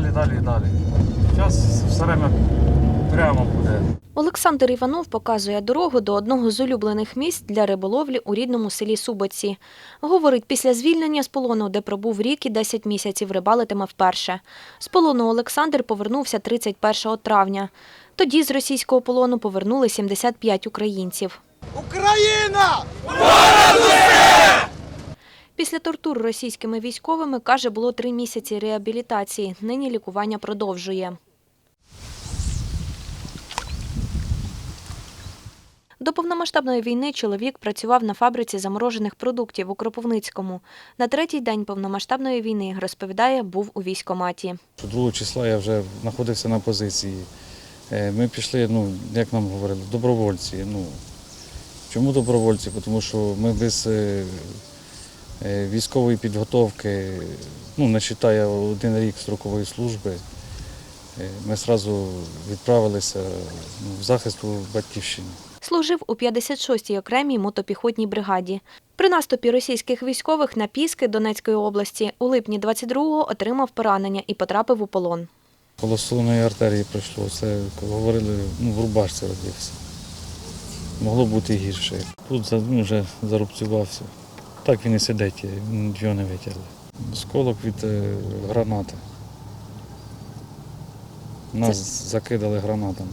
далі, далі, далі. Зараз все время прямо буде. Олександр Іванов показує дорогу до одного з улюблених місць для риболовлі у рідному селі Субоці. Говорить, після звільнення з полону, де пробув рік і 10 місяців, рибалитиме вперше. З полону Олександр повернувся 31 травня. Тоді з російського полону повернули 75 українців. Україна! Після тортур російськими військовими, каже, було три місяці реабілітації. Нині лікування продовжує. До повномасштабної війни чоловік працював на фабриці заморожених продуктів у Кропивницькому. На третій день повномасштабної війни, розповідає, був у військкоматі. 2 числа я вже знаходився на позиції. Е, Ми пішли, ну, як нам говорили, добровольці. Ну, чому добровольці? Тому що ми без військової підготовки, ну, не вважає один рік строкової служби, е, ми одразу відправилися ну, в захист у батьківщині. Служив у 56-й окремій мотопіхотній бригаді. При наступі російських військових на Піски Донецької області у липні 22-го отримав поранення і потрапив у полон. Коло солоної артерії пройшло, це говорили, ну, в рубашці родився. Могло бути гірше. Тут ну, вже зарубцювався. Так він і сидить, його не витягли. Сколок від е, гранати. Нас закидали гранатами.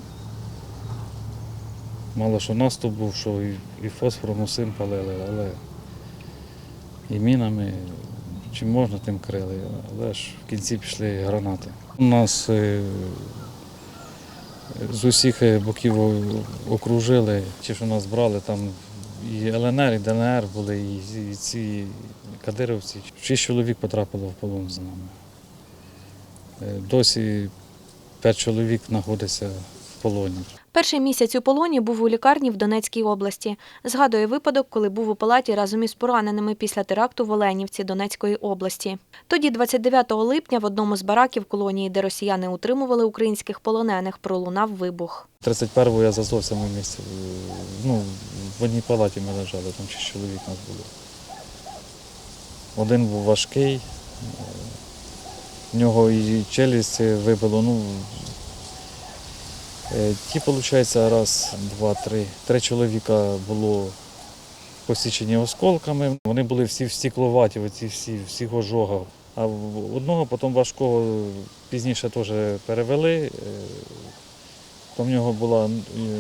Мало що наступ був, що і, і фосфором усім палили, але і мінами, чим можна, тим крили. Але ж в кінці пішли гранати. У нас е, з усіх е, боків окружили. Ті, що нас брали, там і ЛНР, і ДНР були, і, ці кадировці. Шість чоловік потрапило в полон з нами. Е, Досі п'ять чоловік знаходиться полоні. Перший місяць у полоні був у лікарні в Донецькій області. Згадує випадок, коли був у палаті разом із пораненими після теракту в Оленівці Донецької області. Тоді, 29 липня, в одному з бараків колонії, де росіяни утримували українських полонених, пролунав вибух. 31-го я з Азовцями в місті. Ну, в одній палаті ми лежали, там шість чоловік нас було. Один був важкий, в нього і челюсть вибило. Ну, ті, виходить, раз, два, три. Три чоловіка було посічені осколками. Вони були всі в стекловаті, оці всі, всіх ожогах. А одного потім важкого пізніше теж перевели. е, то в нього була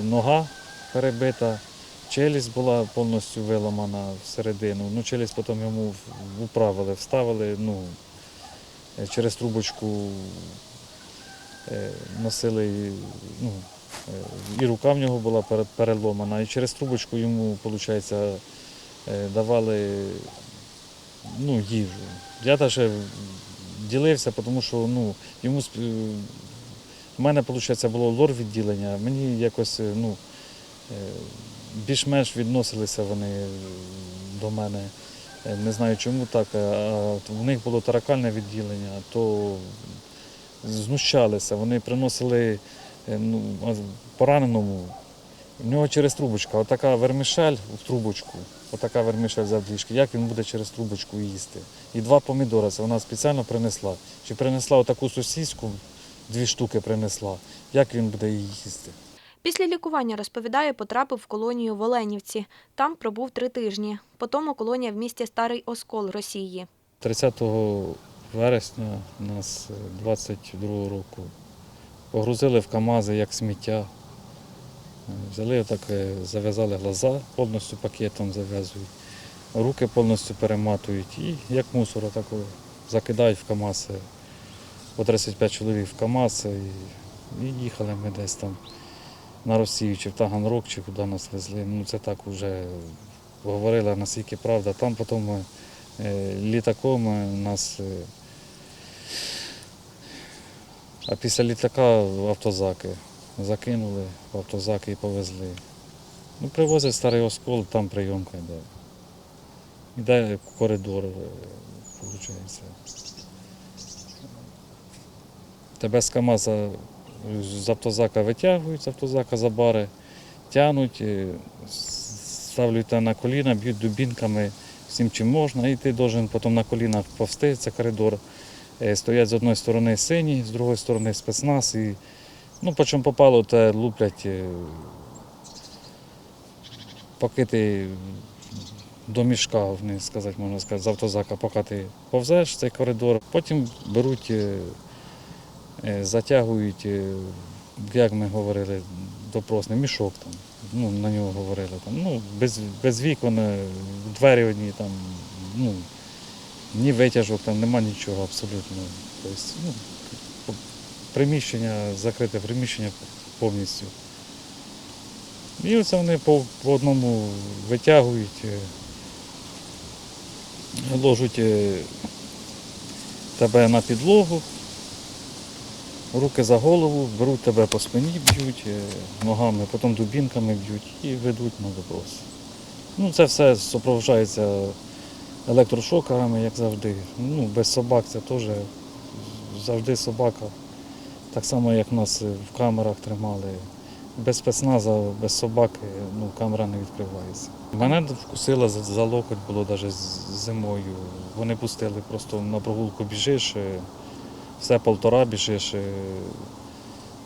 нога перебита, челюсть була повністю виламана всередину. Ну, челюсть потім йому управили, вставили, ну, е, через трубочку е, носили, і, ну, е, і рука в нього була переломана, і через трубочку йому, виходить, давали ну, їжу. Я теж ділився, тому що ну, йому у мене, виходить, було лор відділення, мені якось е, ну, е, більш-менш відносилися вони до мене. Е, Не знаю чому так. а В них було таракальне відділення, то знущалися. Вони приносили е, ну, пораненому. В нього через трубочку, отака вермішель в трубочку, отака вермішель завдвіжки, як він буде через трубочку їсти. І два помідори, це вона спеціально принесла. Чи принесла отаку сосиску, дві штуки принесла, як він буде її їсти. Після лікування, розповідає, потрапив в колонію в Оленівці. Там пробув три тижні. Потім колонія в місті Старий Оскол Росії. 30 вересня нас е, 22-го року погрузили в КАМАЗи як сміття. Е, Взяли так, е, зав'язали глаза, повністю пакетом зав'язують, руки повністю перематують і як мусор такого закидають в КАМАЗ. е, По 35 чоловік в КАМАЗ е, і, і їхали ми десь там на Росію, чи в Таганрог, чи куди нас везли. Ну це так вже говорили, наскільки правда. Там потім ми Е, літаком е, нас. е, А після літака в автозаки. Закинули в автозаки і повезли. Ну, привозять старий оскол, там прийомка йде. Йде коридор, виходить. Тебе з КАМАЗа з автозака витягують, з автозака за бари, тягнуть, е, ставлять на коліна, б'ють дубінками всім чим можна, і ти должен потім на колінах повсти, це коридор, Е, Стоять з одної сторони сині, з другої сторони спецназ. І, ну, по чому попало, те луплять, е, поки ти до мішка, вниз сказати, можна сказати, з автозака, поки ти повзеш цей коридор, потім беруть, е, затягують, як ми говорили, допросний мішок там. Ну, на нього говорили там. Ну, без, без вікон, е, двері одні там, ну, ні витяжок, там нема нічого абсолютно. Тобто, ну, приміщення, закрите приміщення повністю. І оце вони по, по одному витягують, е, ложуть е, тебе на підлогу, руки за голову, беруть тебе по спині, б'ють е, ногами, потім дубінками б'ють і ведуть на допрос. Ну, це все супроводжується електрошокерами, як завжди. Ну, без собак це теж завжди собака. Так само, як нас в камерах тримали. Без спецназа, без собаки ну, камера не відкривається. Мене вкусила за, за локоть було навіть зимою. Вони пустили просто на прогулку біжиш, е, все полтора біжиш. е,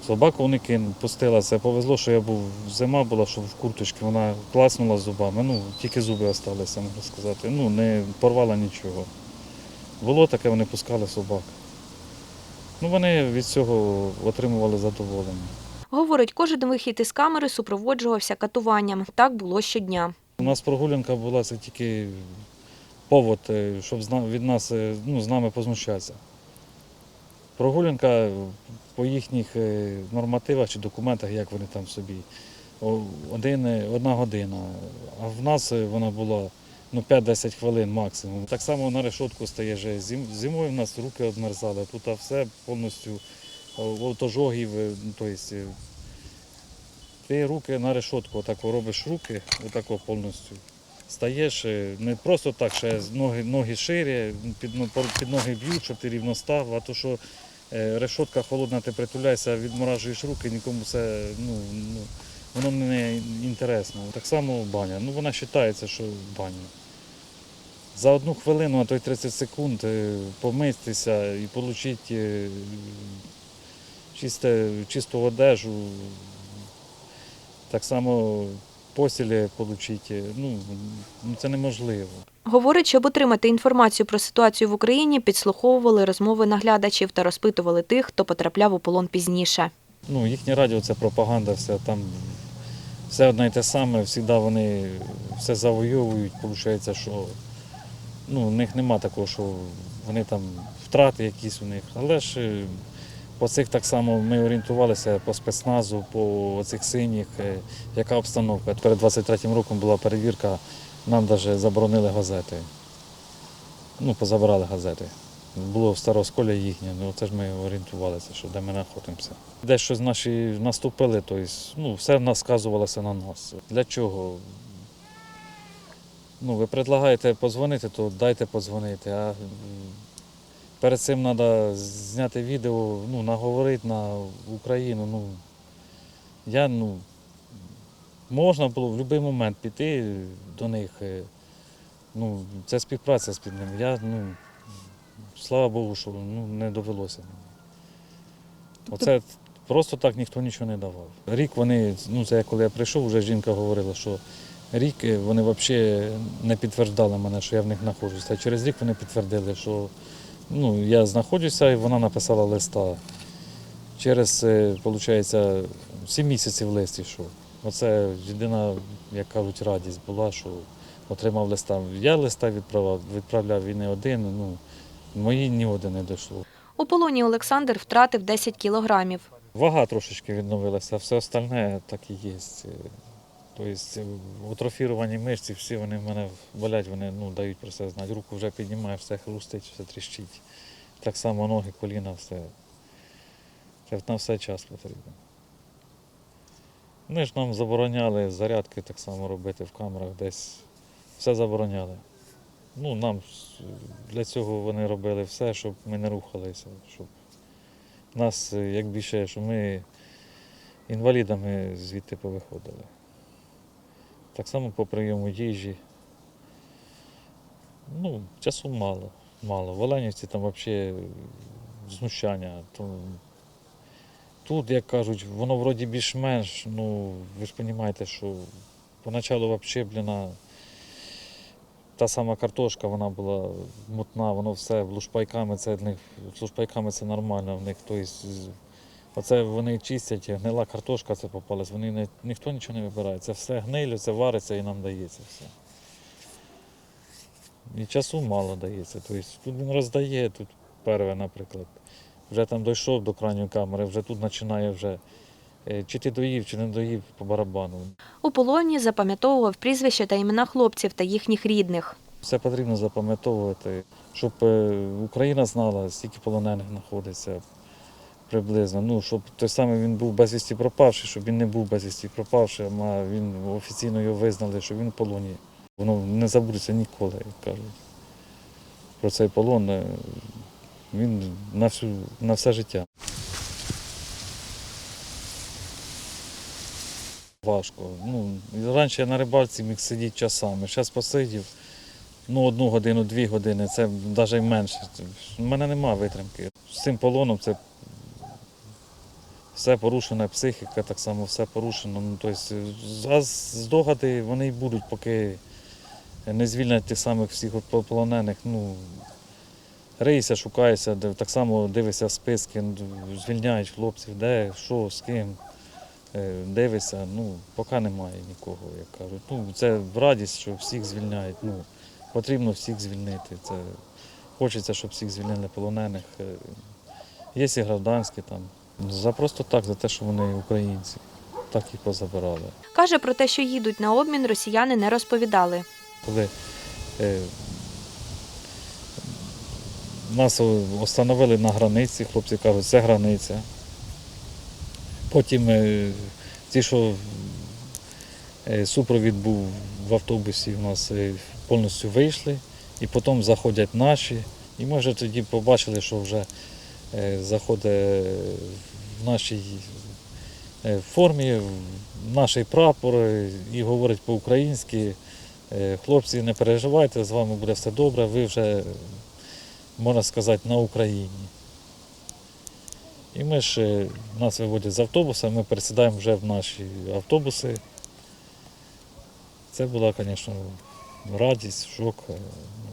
Собаку вони кин, пустила. Це повезло, що я був зима була, що в курточці вона класнула зубами. Ну, тільки зуби залишилися, можна сказати. Ну, не порвала нічого. Було таке, вони пускали собак. Ну, вони від цього отримували задоволення. Говорить, кожен вихід із камери супроводжувався катуванням. Так було щодня. У нас прогулянка була це тільки повод, е, щоб від нас е, ну, з нами познущатися. Прогулянка по їхніх е, нормативах чи документах, як вони там собі. Один, е, одна година. А в нас е, вона була ну, 5-10 хвилин максимум. Так само на решетку стає вже. Зим, зимою в нас руки одмерзали. Тут все повністю от ожогів, ну, тобто, е, ти руки на решетку, отак робиш руки, отако повністю. Стаєш не просто так, ще ноги, ноги ширі, під, ну, під ноги б'ють, щоб ти рівно став, а то що решетка холодна, ти притуляєшся, відморажуєш руки, нікому це ну, ну, воно не інтересно. Так само баня. Ну вона вважається, що баня. За одну хвилину, а то й 30 секунд е, помитися і отримати чисте, чисту одежу, так само постілі отримати, ну, ну це неможливо. Говорить, щоб отримати інформацію про ситуацію в Україні, підслуховували розмови наглядачів та розпитували тих, хто потрапляв у полон пізніше. Ну, їхнє радіо це пропаганда, все там все одне й те саме, завжди вони все завойовують, виходить, що ну, у них нема такого, що вони там втрати якісь у них. Але ж е, по цих так само ми орієнтувалися по спецназу, по цих синіх, е, яка обстановка. Перед 23-м роком була перевірка, нам навіть заборонили газети. Ну, позабирали газети. Було в Старосколі їхнє, ну це ж ми орієнтувалися, що де ми знаходимося. Де щось наші наступили, то ну, все нас сказувалося на нас. Для чого? Ну, ви предлагаєте подзвонити, то дайте подзвонити. А перед цим треба зняти відео, ну, наговорити на Україну. Ну, я, ну, можна було в будь-який момент піти до них. е, Ну, це співпраця з ними. Я, ну, слава Богу, що ну, не довелося. Оце просто так ніхто нічого не давав. Рік вони, ну це коли я прийшов, вже жінка говорила, що рік е, вони взагалі не підтверджали мене, що я в них знаходжуся. А через рік вони підтвердили, що ну, я знаходжуся, і вона написала листа. Через, виходить, 7 місяців лист йшов. Оце єдина, як кажуть, радість була, що отримав листа. Я листа відправляв, відправляв і не один, ну, мої ні один не дійшло. У полоні Олександр втратив 10 кілограмів. Вага трошечки відновилася, все остальне так і є. Тобто атрофіровані мишці, всі вони в мене болять, вони ну, дають про це знати. Руку вже піднімає, все хрустить, все тріщить. Так само ноги, коліна, все. Це на все час потрібно. Вони ж нам забороняли зарядки так само робити в камерах десь. Все забороняли. Ну, нам для цього вони робили все, щоб ми не рухалися, щоб нас, як більше, що ми інвалідами звідти повиходили. Так само по прийому їжі. Ну, часу мало. мало. В Оленівці там взагалі знущання. Тут, як кажуть, воно вроді більш-менш, ну ви ж розумієте, що поначалу взагалі, бліна, та сама картошка, вона була мутна, воно все лушпайками, це них, лушпайками це нормально в них. Тобто, оце вони чистять, гнила картошка це попалась, вони не, ніхто нічого не вибирає. Це все гнилю, це вариться і нам дається все. І часу мало дається. Тобто тут він роздає, тут перве, наприклад. Вже там дійшов до крайньої камери, вже тут починає вже. е, Чи ти доїв, чи не доїв по барабану. У полоні запам'ятовував прізвища та імена хлопців та їхніх рідних. Все потрібно запам'ятовувати, щоб е, Україна знала, скільки полонених знаходиться приблизно. Ну, щоб той самий він був безвісті пропавший, щоб він не був безвісті пропавшим, а він офіційно його визнали, що він в полоні. Воно не забудеться ніколи, як кажуть. Про цей полон е, він на, всю, на все життя. Важко. Ну, раніше я на рибалці міг сидіти часами. Зараз посидів ну, одну годину, дві години, це навіть менше. У мене немає витримки. З цим полоном це все порушена психіка, так само все порушено. Ну, тобто, здогади вони й будуть, поки не звільнять тих самих всіх полонених. Ну, рийся, шукаєшся, так само дивишся в списки, ну, звільняють хлопців, де, що, з ким. Е, Дивишся, ну, поки немає нікого, як кажуть. Ну, це радість, що всіх звільняють. Ну, потрібно всіх звільнити. Це, хочеться, щоб всіх звільнили полонених. Е, Є і гражданські там. За просто так, за те, що вони українці. Так їх позабирали. Каже про те, що їдуть на обмін, росіяни не розповідали. Коли е, нас встановили на границі, хлопці кажуть, це границя. Потім е, ті, що е, супровід був в автобусі, у нас е, повністю вийшли, і потім заходять наші. І ми вже тоді побачили, що вже заходить в нашій формі, в наш прапор і говорить по-українськи. Хлопці, не переживайте, з вами буде все добре, ви вже, можна сказати, на Україні. І ми ж нас виводять з автобуса, ми пересідаємо вже в наші автобуси. Це була, звісно, радість, шок. е, ну,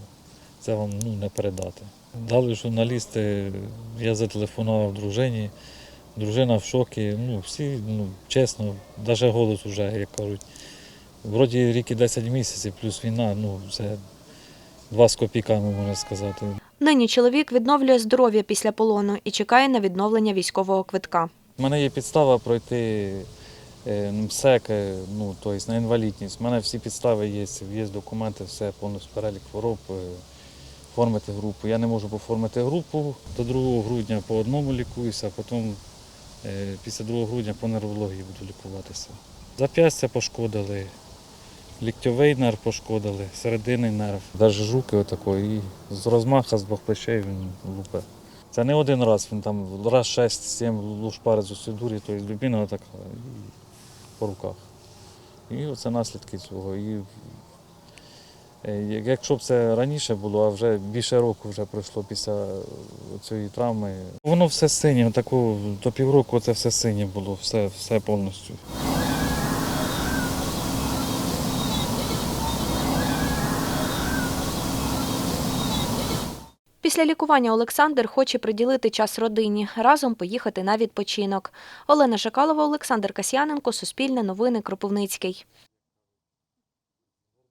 Це вам ну, не передати. Дали журналісти, я зателефонував дружині, дружина в шокі. Ну, всі, ну, чесно, навіть голос вже, як кажуть. Вроді рік і 10 місяців, плюс війна, ну це два з копійками, можна сказати. Нині чоловік відновлює здоров'я після полону і чекає на відновлення військового квитка. У мене є підстава пройти е, МСЕК, е, ну, тобто на інвалідність. У мене всі підстави є, є документи, все, повністю перелік хвороб, е, оформити групу. Я не можу оформити групу до 2 грудня по одному лікуюся, а потім після 2 грудня по нервології буду лікуватися. Зап'ястя пошкодили, ліктьовий нерв пошкодили, серединний нерв, навіть жуки отакої. І з розмаха з двох плечей він лупе. Це не один раз, він там раз 6-7 лушпари з усю дурі, то людина така і по руках. І оце наслідки цього. І, е, якщо б це раніше було, а вже більше року вже пройшло після цієї травми, воно все синє, таку, до півроку це все синє було, все, все повністю. Після лікування Олександр хоче приділити час родині, разом поїхати на відпочинок. Олена Шакалова, Олександр Касьяненко, Суспільне новини, Кропивницький.